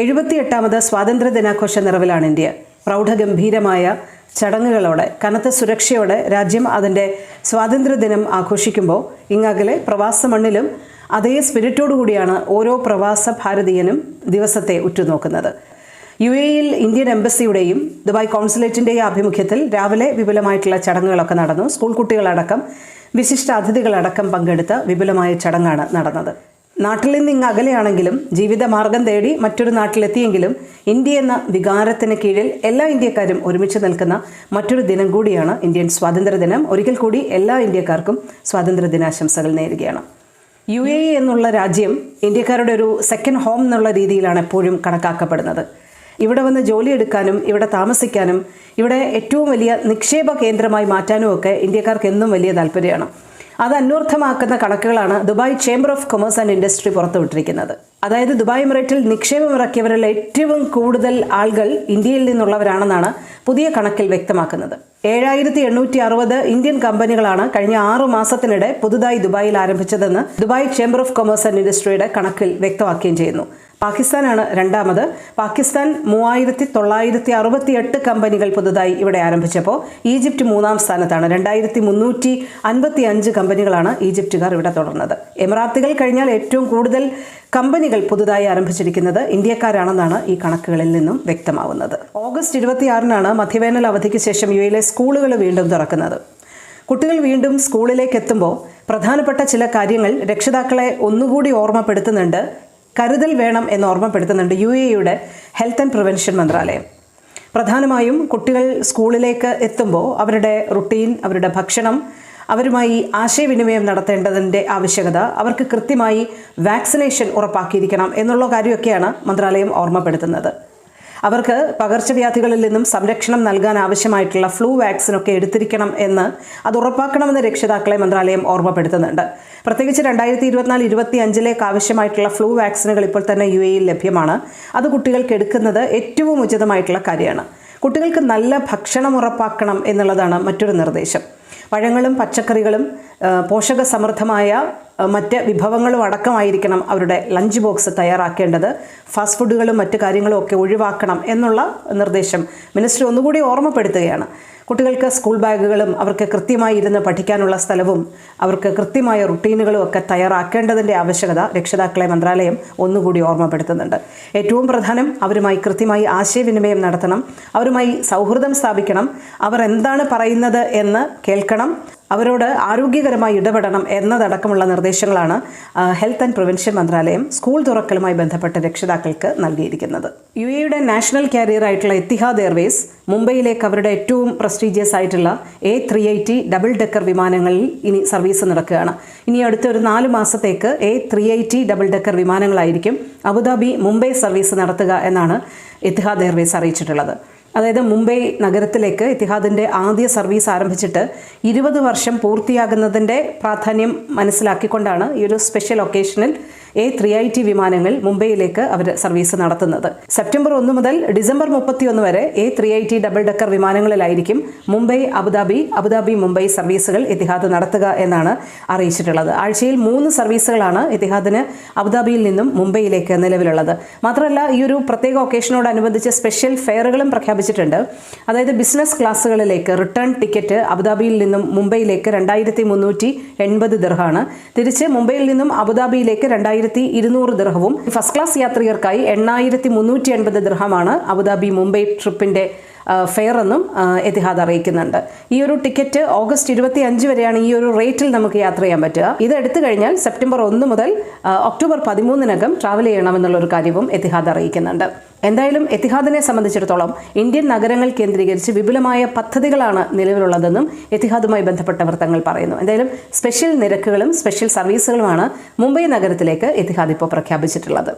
എഴുപത്തിയെട്ടാമത് സ്വാതന്ത്ര്യ ദിനാഘോഷ നിറവിലാണ് ഇന്ത്യ. പ്രൗഢഗംഭീരമായ ചടങ്ങുകളോടെ കനത്ത സുരക്ഷയോടെ രാജ്യം അതിന്റെ സ്വാതന്ത്ര്യദിനം ആഘോഷിക്കുമ്പോൾ ഇങ്ങകലെ പ്രവാസ മണ്ണിലും അതേ സ്പിരിറ്റോടുകൂടിയാണ് ഓരോ പ്രവാസ ഭാരതീയനും ദിവസത്തെ ഉറ്റുനോക്കുന്നത്. യു എയിൽ ഇന്ത്യൻ എംബസിയുടെയും ദുബായ് കോൺസുലേറ്റിന്റെയും ആഭിമുഖ്യത്തിൽ രാവിലെ വിപുലമായിട്ടുള്ള ചടങ്ങുകളൊക്കെ നടന്നു. സ്കൂൾ കുട്ടികളടക്കം വിശിഷ്ട അതിഥികളടക്കം പങ്കെടുത്ത വിപുലമായ ചടങ്ങാണ് നടന്നത്. നാട്ടിൽ നിന്ന് ഇങ്ങ് അകലെയാണെങ്കിലും ജീവിതമാർഗം തേടി മറ്റൊരു നാട്ടിലെത്തിയെങ്കിലും ഇന്ത്യ എന്ന വികാരത്തിന് കീഴിൽ എല്ലാ ഇന്ത്യക്കാരും ഒരുമിച്ച് നിൽക്കുന്ന മറ്റൊരു ദിനം കൂടിയാണ് ഇന്ത്യൻ സ്വാതന്ത്ര്യദിനം. ഒരിക്കൽ കൂടി എല്ലാ ഇന്ത്യക്കാർക്കും സ്വാതന്ത്ര്യ ദിനാശംസകൾ നേരുകയാണ്. യു എ എന്നുള്ള രാജ്യം ഇന്ത്യക്കാരുടെ ഒരു സെക്കൻഡ് ഹോം എന്നുള്ള രീതിയിലാണ് എപ്പോഴും കണക്കാക്കപ്പെടുന്നത്. ഇവിടെ വന്ന് ജോലിയെടുക്കാനും ഇവിടെ താമസിക്കാനും ഇവിടെ ഏറ്റവും വലിയ നിക്ഷേപ കേന്ദ്രമായി മാറ്റാനും ഒക്കെ ഇന്ത്യക്കാർക്ക് എന്നും വലിയ താല്പര്യമാണ്. അത് അന്വർത്ഥമാക്കുന്ന കണക്കുകളാണ് Dubai chamber of commerce and industry പുറത്തുവിട്ടിരിക്കുന്നത്. അതായത് ദുബായ് എമിറേറ്റിൽ നിക്ഷേപം ഇറക്കിയവരിൽ ഏറ്റവും കൂടുതൽ ആളുകൾ ഇന്ത്യയിൽ നിന്നുള്ളവരാണെന്നാണ് പുതിയ കണക്കിൽ വ്യക്തമാക്കുന്നത്. ഏഴായിരത്തി എണ്ണൂറ്റി അറുപത് ഇന്ത്യൻ കമ്പനികളാണ് കഴിഞ്ഞ ആറു മാസത്തിനിടെ പുതുതായി ദുബായിൽ ആരംഭിച്ചതെന്ന് Dubai chamber of commerce and ഇൻഡസ്ട്രിയുടെ കണക്കിൽ വ്യക്തമാക്കുകയും ചെയ്യുന്നു. പാകിസ്ഥാനാണ് രണ്ടാമത്. പാകിസ്ഥാൻ മൂവായിരത്തി തൊള്ളായിരത്തി അറുപത്തി എട്ട് കമ്പനികൾ പുതുതായി ഇവിടെ ആരംഭിച്ചപ്പോൾ ഈജിപ്റ്റ് മൂന്നാം സ്ഥാനത്താണ്. രണ്ടായിരത്തി മുന്നൂറ്റി അൻപത്തി അഞ്ച് കമ്പനികളാണ് ഈജിപ്റ്റുകാർ ഇവിടെ തുടർന്നത്. എമിറാത്തുകൾ കഴിഞ്ഞാൽ ഏറ്റവും കൂടുതൽ കമ്പനികൾ പുതുതായി ആരംഭിച്ചിരിക്കുന്നത് ഇന്ത്യക്കാരാണെന്നാണ് ഈ കണക്കുകളിൽ നിന്നും വ്യക്തമാവുന്നത്. ഓഗസ്റ്റ് ഇരുപത്തിയാറിനാണ് മധ്യവേനൽ അവധിക്ക് ശേഷം യു എയിലെ സ്കൂളുകൾ വീണ്ടും തുറക്കുന്നത്. കുട്ടികൾ വീണ്ടും സ്കൂളിലേക്ക് എത്തുമ്പോൾ പ്രധാനപ്പെട്ട ചില കാര്യങ്ങൾ രക്ഷിതാക്കളെ ഒന്നുകൂടി ഓർമ്മപ്പെടുത്തുന്നുണ്ട് കരുതൽ വേണം എന്ന് ഓർമ്മപ്പെടുത്തുന്നുണ്ട് യു എയുടെ ഹെൽത്ത് ആൻഡ് പ്രിവെൻഷൻ മന്ത്രാലയം. പ്രധാനമായും കുട്ടികൾ സ്കൂളിലേക്ക് എത്തുമ്പോൾ അവരുടെ റുട്ടീൻ അവരുടെ ഭക്ഷണം അവരുമായി ആശയവിനിമയം നടത്തേണ്ടതിന്റെ ആവശ്യകത അവർക്ക് കൃത്യമായി വാക്സിനേഷൻ ഉറപ്പാക്കിയിരിക്കണം എന്നുള്ള കാര്യമൊക്കെയാണ് മന്ത്രാലയം ഓർമ്മപ്പെടുത്തുന്നത്. അവർക്ക് പകർച്ചവ്യാധികളിൽ നിന്നും സംരക്ഷണം നൽകാൻ ആവശ്യമായിട്ടുള്ള ഫ്ലൂ വാക്സിനൊക്കെ എടുത്തിരിക്കണം എന്ന് അത് ഉറപ്പാക്കണമെന്ന് രക്ഷിതാക്കളെ മന്ത്രാലയം ഓർമ്മപ്പെടുത്തുന്നുണ്ട്. പ്രത്യേകിച്ച് രണ്ടായിരത്തി ഇരുപത്തിനാല് ഇരുപത്തി അഞ്ചിലേക്ക് ആവശ്യമായിട്ടുള്ള ഫ്ലൂ വാക്സിനുകൾ ഇപ്പോൾ തന്നെ യു എയിൽ ലഭ്യമാണ്. അത് കുട്ടികൾക്ക് എടുക്കുന്നത് ഏറ്റവും ഉചിതമായിട്ടുള്ള കാര്യമാണ്. കുട്ടികൾക്ക് നല്ല ഭക്ഷണം ഉറപ്പാക്കണം എന്നുള്ളതാണ് മറ്റൊരു നിർദ്ദേശം. പഴങ്ങളും പച്ചക്കറികളും പോഷക സമൃദ്ധമായ മറ്റ് വിഭവങ്ങളും അടക്കമായിരിക്കണം അവരുടെ ലഞ്ച് ബോക്സ് തയ്യാറാക്കേണ്ടത്. ഫാസ്റ്റ് ഫുഡുകളും മറ്റു കാര്യങ്ങളും ഒക്കെ ഒഴിവാക്കണം എന്നുള്ള നിർദ്ദേശം മിനിസ്റ്റർ ഒന്നുകൂടി ഓർമ്മപ്പെടുത്തുകയാണ്. കുട്ടികൾക്ക് സ്കൂൾ ബാഗുകളും അവർക്ക് കൃത്യമായി ഇരുന്ന് പഠിക്കാനുള്ള സ്ഥലവും അവർക്ക് കൃത്യമായ റുട്ടീനുകളും ഒക്കെ തയ്യാറാക്കേണ്ടതിന്റെ ആവശ്യകത രക്ഷിതാക്കളെ മന്ത്രാലയം ഒന്നുകൂടി ഓർമ്മപ്പെടുത്തുന്നുണ്ട്. ഏറ്റവും പ്രധാനം അവരുമായി കൃത്യമായി ആശയവിനിമയം നടത്തണം. അവരുമായി സൗഹൃദം സ്ഥാപിക്കണം. അവർ എന്താണ് പറയുന്നത് എന്ന് കേൾക്കണം. അവരോട് ആരോഗ്യകരമായി ഇടപെടണം എന്നതടക്കമുള്ള നിർദ്ദേശങ്ങളാണ് ഹെൽത്ത് ആൻഡ് പ്രിവെൻഷൻ മന്ത്രാലയം സ്കൂൾ തുറക്കലുമായി ബന്ധപ്പെട്ട രക്ഷിതാക്കൾക്ക് നൽകിയിരിക്കുന്നത്. യു എയുടെ നാഷണൽ കാരിയർ ആയിട്ടുള്ള എത്തിഹാദ് എയർവേസ് മുംബൈയിലേക്ക് അവരുടെ ഏറ്റവും പ്രസ്റ്റീജിയസ് ആയിട്ടുള്ള A three eighty double decker വിമാനങ്ങളിൽ ഇനി സർവീസ് നടക്കുകയാണ്. ഇനി അടുത്ത ഒരു നാല് മാസത്തേക്ക് A three eighty double decker വിമാനങ്ങളായിരിക്കും Abu Dhabi Mumbai service നടത്തുക എന്നാണ് എത്തിഹാദ് എയർവേസ് അറിയിച്ചിട്ടുള്ളത്. അതായത് മുംബൈ നഗരത്തിലേക്ക് ഇത്തിഹാദിന്റെ ആദ്യ സർവീസ് ആരംഭിച്ചിട്ട് ഇരുപത് വർഷം പൂർത്തിയാകുന്നതിന്റെ പ്രാധാന്യം മനസ്സിലാക്കിക്കൊണ്ടാണ് ഈ ഒരു സ്പെഷ്യൽ ഒക്കേഷനിൽ എ ത്രീ ഐ ടി വിമാനങ്ങൾ മുംബൈയിലേക്ക് അവർ സർവീസ് നടത്തുന്നത്. സെപ്റ്റംബർ ഒന്ന് മുതൽ ഡിസംബർ മുപ്പത്തിയൊന്ന് വരെ A three I T double decker വിമാനങ്ങളിലായിരിക്കും Mumbai Abu Dhabi Abu Dhabi Mumbai സർവീസുകൾ ഇത്തിഹാദ് നടത്തുക എന്നാണ് അറിയിച്ചിട്ടുള്ളത്. ആഴ്ചയിൽ മൂന്ന് സർവീസുകളാണ് ഇത്തിഹാദിന് അബുദാബിയിൽ നിന്നും മുംബൈയിലേക്ക് നിലവിലുള്ളത്. മാത്രമല്ല ഈ ഒരു പ്രത്യേക ഒക്കേഷനോടനുബന്ധിച്ച് സ്പെഷ്യൽ ഫെയറുകളും പ്രഖ്യാപിച്ചിട്ടുണ്ട്. അതായത് ബിസിനസ് ക്ലാസ്സുകളിലേക്ക് റിട്ടേൺ ടിക്കറ്റ് അബുദാബിയിൽ നിന്നും മുംബൈയിലേക്ക് രണ്ടായിരത്തി മുന്നൂറ്റി എൺപത് ദിർഹാണ്. തിരിച്ച് മുംബൈയിൽ നിന്നും അബുദാബിയിലേക്ക് രണ്ടായിരത്തി ഇരുന്നൂറ് ദിർഹവും ഫസ്റ്റ് ക്ലാസ് യാത്രികർക്കായി എണ്ണായിരത്തി മുന്നൂറ്റി എൺപത് ദിർഹമാണ് അബുദാബി മുംബൈ ട്രിപ്പിന്റെ ഫെയർ എന്നും എത്തിഹാദ് അറിയിക്കുന്നുണ്ട്. ഈ ഒരു ടിക്കറ്റ് ഓഗസ്റ്റ് ഇരുപത്തി അഞ്ച് വരെയാണ് ഈ ഒരു റേറ്റിൽ നമുക്ക് യാത്ര ചെയ്യാൻ പറ്റുക. ഇത് എടുത്തു കഴിഞ്ഞാൽ സെപ്റ്റംബർ ഒന്ന് മുതൽ ഒക്ടോബർ പതിമൂന്നിനകം ട്രാവൽ ചെയ്യണമെന്നുള്ള ഒരു കാര്യവും എതിഹാദ് അറിയിക്കുന്നുണ്ട്. എന്തായാലും എത്തിഹാദിനെ സംബന്ധിച്ചിടത്തോളം ഇന്ത്യൻ നഗരങ്ങൾ കേന്ദ്രീകരിച്ച് വിപുലമായ പദ്ധതികളാണ് നിലവിലുള്ളതെന്നും എത്തിഹാദുമായി ബന്ധപ്പെട്ട വൃത്തങ്ങൾ പറയുന്നു. എന്തായാലും സ്പെഷ്യൽ നിരക്കുകളും സ്പെഷ്യൽ സർവീസുകളുമാണ് മുംബൈ നഗരത്തിലേക്ക് എത്തിഹാദ് ഇപ്പോൾ പ്രഖ്യാപിച്ചിട്ടുള്ളത്.